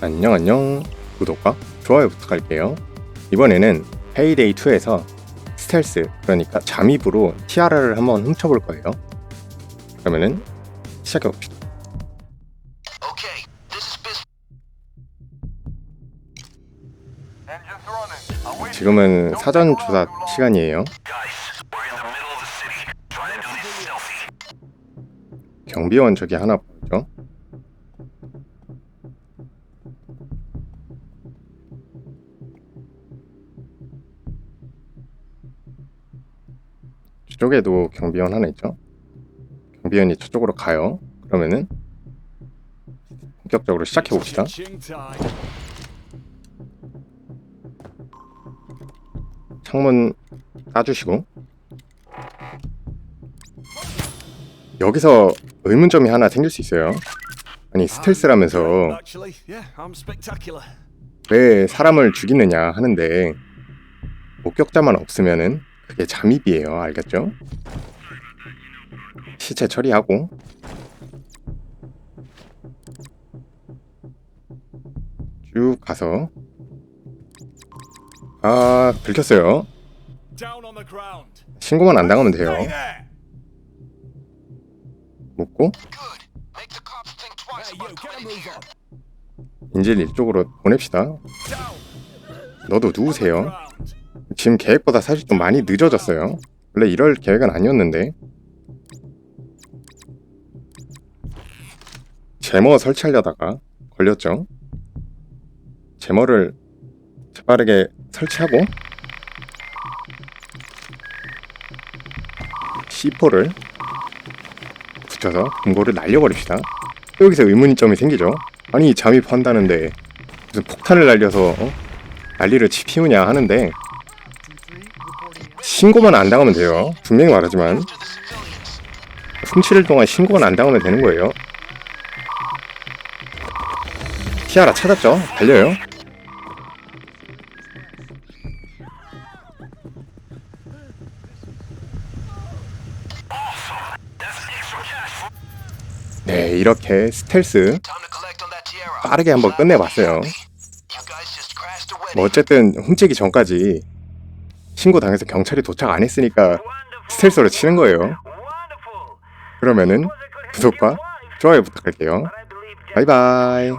안녕 안녕 구독과 좋아요 부탁할게요 이번에는 페이데이 2에서 스텔스 그러니까 잠입으로 티아라를 한번 훔쳐볼 거예요 그러면은 시작해 봅시다 running. Await 지금은 사전 조사 시간이에요. 경비원 저기 하나 보이죠 저쪽에도 경비원 하나 있죠? 경비원이 저쪽으로 가요. 그러면은 본격적으로 시작해 봅시다. 창문 따주시고. 여기서 의문점이 하나 생길 수 있어요. 아니 스텔스라면서. 왜 사람을 죽이느냐 하는데 목격자만 없으면은 그게 잠입이에요 알겠죠? 시체 처리하고 쭉 가서 아 들켰어요 Down on the ground. 신고만 안 당하면 돼요 on. 인질 이쪽으로 보냅시다. 너도 누우세요. 지금 계획보다 사실 좀 많이 늦어졌어요. 원래 이럴 계획은 아니었는데. 제머 설치하려다가 걸렸죠. 제머를 재빠르게 설치하고 C4를 붙여서 금고를 날려버립시다. 여기서 의문점이 생기죠. 아니 잠입한다는데 무슨 폭탄을 날려서 어? 난리를 치 피우냐 하는데 신고만 안 당하면 돼요. 분명히 말하지만. 훔칠 동안 신고만 안 당하면 되는 거예요. 티아라 찾았죠? 달려요. 네, 이렇게 스텔스. 빠르게 한번 끝내봤어요. 뭐 어쨌든 훔치기 전까지 신고당해서 경찰이 도착 안 했으니까 스텔스로 치는 거예요. 그러면은 구독과 좋아요 부탁할게요. 바이바이.